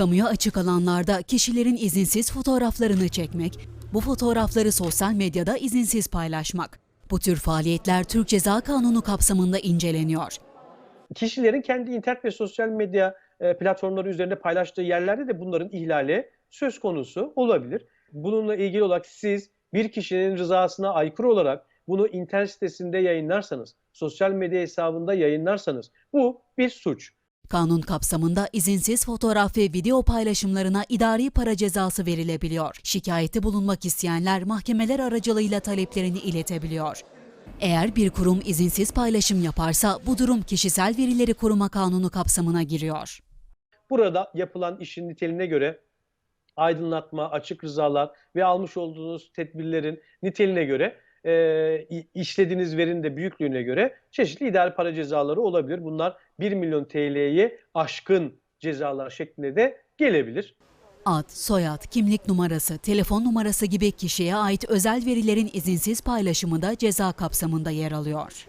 Kamuya açık alanlarda kişilerin izinsiz fotoğraflarını çekmek, bu fotoğrafları sosyal medyada izinsiz paylaşmak. Bu tür faaliyetler Türk Ceza Kanunu kapsamında inceleniyor. Kişilerin kendi internet ve sosyal medya e, platformları üzerinde paylaştığı yerlerde de bunların ihlali söz konusu olabilir. Bununla ilgili olarak siz bir kişinin rızasına aykırı olarak bunu internet sitesinde yayınlarsanız, sosyal medya hesabında yayınlarsanız bu bir suç. Kanun kapsamında izinsiz fotoğraf ve video paylaşımlarına idari para cezası verilebiliyor. Şikayette bulunmak isteyenler mahkemeler aracılığıyla taleplerini iletebiliyor. Eğer bir kurum izinsiz paylaşım yaparsa bu durum kişisel verileri koruma kanunu kapsamına giriyor. Burada yapılan işin niteliğine göre aydınlatma, açık rızalar ve almış olduğunuz tedbirlerin niteliğine göre e, işlediğiniz verinin de büyüklüğüne göre çeşitli idari para cezaları olabilir. Bunlar 1 milyon TL'ye aşkın cezalar şeklinde de gelebilir. Ad, soyad, kimlik numarası, telefon numarası gibi kişiye ait özel verilerin izinsiz paylaşımı da ceza kapsamında yer alıyor.